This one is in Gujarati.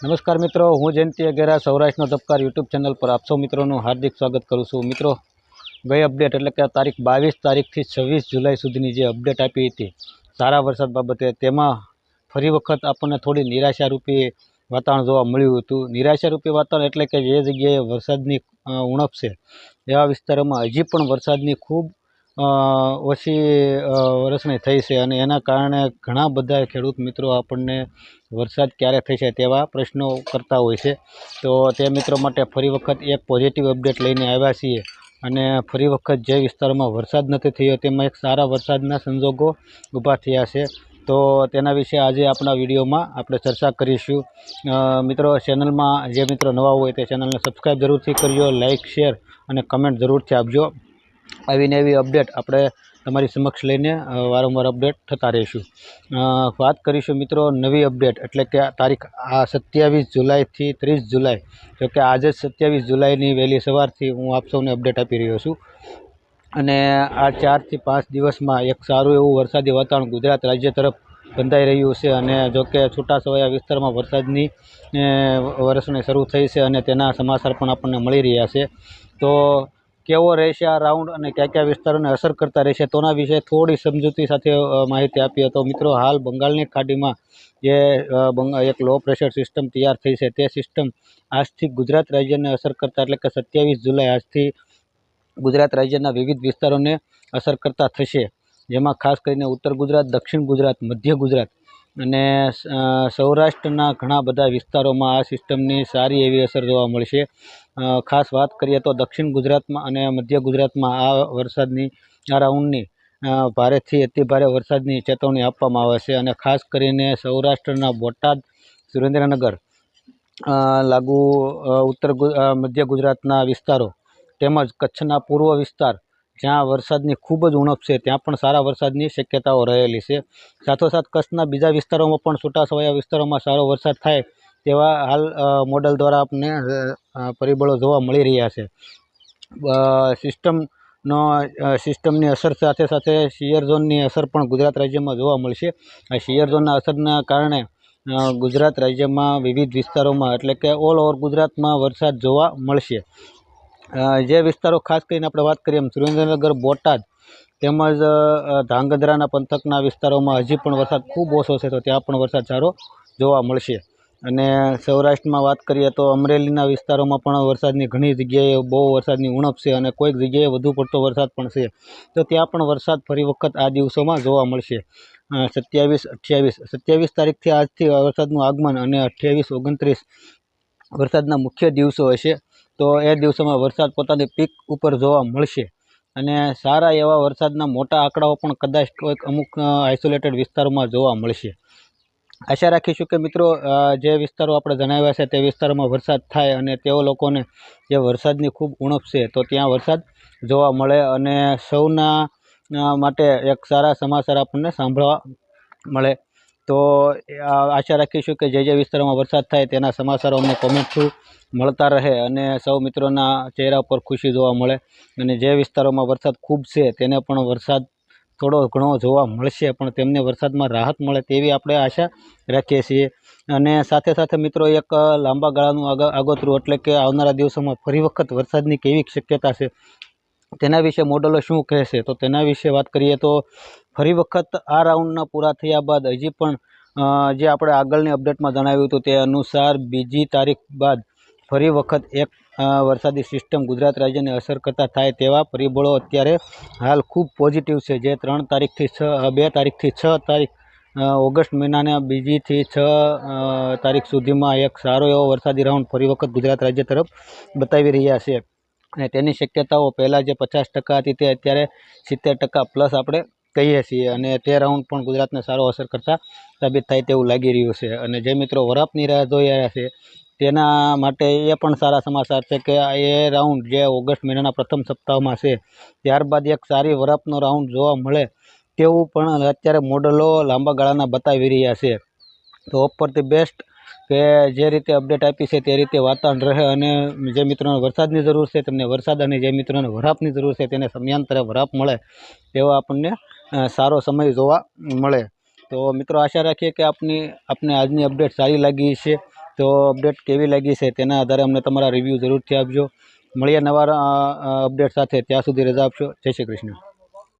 નમસ્કાર મિત્રો, હું જયંતિ અગેરા, સૌરાષ્ટ્રનો ધબકાર યુટ્યુબ ચેનલ પર આપ મિત્રોનું હાર્દિક સ્વાગત કરું છું. મિત્રો, ગઈ અપડેટ એટલે કે તારીખ બાવીસ તારીખથી છવ્વીસ જુલાઈ સુધીની જે અપડેટ આપી હતી સારા વરસાદ બાબતે, તેમાં ફરી વખત આપણને થોડી નિરાશારૂપી વાતાવરણ જોવા મળ્યું હતું. નિરાશારૂપી વાતાવરણ એટલે કે જે જગ્યાએ વરસાદની ઉણપ છે, એવા વિસ્તારોમાં હજી પણ વરસાદની ખૂબ ઓછી વરસની થઈ છે અને એના કારણે ઘણા બધા ખેડૂત મિત્રો આપણને વરસાદ ક્યારે થશે તેવા પ્રશ્નો કરતા હોય છે. તો તે મિત્રો માટે ફરી વખત એક પોઝિટિવ અપડેટ લઈને આવ્યા છીએ અને ફરી વખત જે વિસ્તારોમાં વરસાદ નથી થયો તેમાં એક સારા વરસાદના સંજોગો ઊભા થયા છે. તો તેના વિશે આજે આપણા વિડીયોમાં આપણે ચર્ચા કરીશું. મિત્રો ચેનલમાં જે મિત્રો નવા હોય તે ચેનલને સબસ્ક્રાઈબ જરૂરથી કરજો લાઇક શેર અને કમેન્ટ જરૂરથી આપજો. આવી એવી અપડેટ આપણે તમારી સમક્ષ લઈને વારંવાર અપડેટ થતા રહીશું. વાત કરીશું મિત્રો નવી અપડેટ એટલે કે તારીખ આ સત્યાવીસ જુલાઈથી ત્રીસ જુલાઈ, જો કે આજે સત્યાવીસ જુલાઈની વહેલી સવારથી હું આપ સૌને અપડેટ આપી રહ્યો છું. અને આ ચારથી પાંચ દિવસમાં એક સારું એવું વરસાદી વાતાવરણ ગુજરાત રાજ્ય તરફ બંધાઈ રહ્યું છે અને જો કે છૂટાછવાયા વિસ્તારમાં વરસાદની વરસણી શરૂ થઈ છે અને તેના સમાચાર પણ આપણને મળી રહ્યા છે. તો કેવો રહેશે આ રાઉન્ડ અને કયા કયા વિસ્તારોને અસર કરતા રહેશે તોના વિશે થોડી સમજૂતી સાથે માહિતી આપીએ તો મિત્રો, હાલ બંગાળની ખાડીમાં જે એક લો પ્રેશર સિસ્ટમ તૈયાર થઈ છે, તે સિસ્ટમ આજથી ગુજરાત રાજ્યને અસર કરતા, એટલે કે સત્યાવીસ જુલાઈ આજથી ગુજરાત રાજ્યના વિવિધ વિસ્તારોને અસર કરતા થશે. જેમાં ખાસ કરીને ઉત્તર ગુજરાત, દક્ષિણ ગુજરાત, મધ્ય ગુજરાત અને સૌરાષ્ટ્રના ઘણા બધા વિસ્તારોમાં આ સિસ્ટમની સારી એવી અસર જોવા મળશે. ખાસ વાત કરીએ તો દક્ષિણ ગુજરાતમાં અને મધ્ય ગુજરાતમાં આ વરસાદની, આ રાઉન્ડની ભારેથી અતિભારે વરસાદની ચેતવણી આપવામાં આવે છે. અને ખાસ કરીને સૌરાષ્ટ્રના બોટાદ, સુરેન્દ્રનગર લાગુ ઉત્તર મધ્ય ગુજરાતના વિસ્તારો તેમજ કચ્છના પૂર્વ વિસ્તાર જ્યાં વરસાદની ખૂબ જ ઉણપ છે ત્યાં પણ સારા વરસાદની શક્યતાઓ રહેલી છે. સાથોસાથ કચ્છના બીજા વિસ્તારોમાં પણ છૂટાછવાયા વિસ્તારોમાં સારો વરસાદ થાય તેવા હાલ મોડલ દ્વારા અ, પરિબળો જોવા મળી રહ્યા છે. સિસ્ટમનો સિસ્ટમની અસર સાથે સાથે શિયર ઝોનની અસર પણ ગુજરાત રાજ્યમાં જોવા મળશે. આ શિયર ઝોનના અસરના કારણે ગુજરાત રાજ્યમાં વિવિધ વિસ્તારોમાં એટલે કે ઓલ ઓવર ગુજરાતમાં વરસાદ જોવા મળશે. જે વિસ્તારો ખાસ કરીને આપણે વાત કરીએ એમ સુરેન્દ્રનગર બોટાદ તેમજ અ, ધાંગધ્રાના પંથકના વિસ્તારોમાં હજી પણ વરસાદ ખૂબ ઓછો છે તો ત્યાં પણ વરસાદ સારો જોવા મળશે. અને સૌરાષ્ટ્રમાં વાત કરીએ તો અમરેલીના વિસ્તારોમાં પણ વરસાદની ઘણી જગ્યાએ બહુ વરસાદની ઉણપ છે અને કોઈક જગ્યાએ વધુ પડતો વરસાદ પણ છે. તો ત્યાં પણ વરસાદ ફરી વખત આ દિવસોમાં જોવા મળશે. સત્યાવીસ અઠ્યાવીસ સત્યાવીસ તારીખથી આજથી વરસાદનું આગમન અને અઠ્યાવીસ ઓગણત્રીસ વરસાદના મુખ્ય દિવસો હશે. તો એ દિવસોમાં વરસાદ પોતાની પીક ઉપર જોવા મળશે. અને સારા એવા વરસાદના મોટા આંકડાઓ પણ કદાચ કોઈક અમુક આઇસોલેટેડ વિસ્તારોમાં જોવા મળશે. આશા રાખીશું કે મિત્રો જે વિસ્તારો આપણે જણાવ્યા છે તે વિસ્તારોમાં વરસાદ થાય અને તેઓ લોકોને જે વરસાદની ખૂબ ઉણપ છે તો ત્યાં વરસાદ જોવા મળે અને સૌના માટે એક સારા સમાચાર આપણને સાંભળવા મળે. તો આશા રાખીશું કે જે જે વિસ્તારોમાં વરસાદ થાય તેના સમાચારો અમને કોમેન્ટ મળતા રહે અને સૌ મિત્રોના ચહેરા પર ખુશી જોવા મળે. અને જે વિસ્તારોમાં વરસાદ ખૂબ છે તેને પણ વરસાદ થોડો ઘણો જોવા મળશે, પણ તેમને વરસાદમાં રાહત મળે તેવી આપણે આશા રાખીએ છીએ. અને સાથે સાથે મિત્રો એક લાંબા ગાળાનું આગા, આગોતરું એટલે કે આવનારા દિવસોમાં ફરી વખત વરસાદની કેવી શક્યતા છે તેના વિશે મોડલો શું કહેશે? તો તેના વિશે વાત કરીએ તો ફરી વખત આ રાઉન્ડના પૂરા થયા બાદ હજી પણ જે આપણે આગળની અપડેટમાં જણાવ્યું હતું તે અનુસાર બીજી તારીખ બાદ ફરી વખત એક વરસાદી સિસ્ટમ ગુજરાત રાજ્યને અસર કરતા થાય તેવા પરિબળો અત્યારે હાલ ખૂબ પોઝિટિવ છે. જે ત્રણ તારીખથી છ બે તારીખથી છ તારીખ ઓગસ્ટ મહિનાના બીજીથી છ તારીખ સુધીમાં એક સારો એવો વરસાદી રાઉન્ડ ફરી વખત ગુજરાત રાજ્ય તરફ બતાવી રહ્યા છે. અને તેની શક્યતાઓ પહેલાં જે પચાસ ટકા હતી તે અત્યારે સિત્તેર ટકા પ્લસ આપણે કહીએ છીએ. અને તે રાઉન્ડ પણ ગુજરાતને સારો અસર કરતા સાબિત થાય તેવું લાગી રહ્યું છે. અને જે મિત્રો વરાપની રાહ જોઈ રહ્યા છે, તેના માટે એ પણ સારા સમાચાર છે કે એ રાઉન્ડ જે ઓગસ્ટ મહિનાના પ્રથમ સપ્તાહમાં છે, ત્યારબાદ એક સારી વરાપનો રાઉન્ડ જોવા મળે તેવું પણ અત્યારે મોડલો લાંબા ગાળાના બતાવી રહ્યા છે. તો ઓપ બેસ્ટ કે જે રીતે અપડેટ આપી છે તે રીતે વાતાવરણ રહે અને જે મિત્રોને વરસાદની જરૂર છે તેમને વરસાદ અને જે મિત્રોને વરાપની જરૂર છે તેને સમયાંતરે વરાપ મળે તેવો આપણને સારો સમય જોવા મળે. તો મિત્રો આશા રાખીએ કે આપની, આપને આજની અપડેટ સારી લાગી છે તો અપડેટ કેવી લાગી છે તેના આધારે અમને તમારા રિવ્યૂ જરૂરથી આપજો. મળીએ નવા અપડેટ સાથે ત્યાં સુધી રજા આપશો જય શ્રી કૃષ્ણ.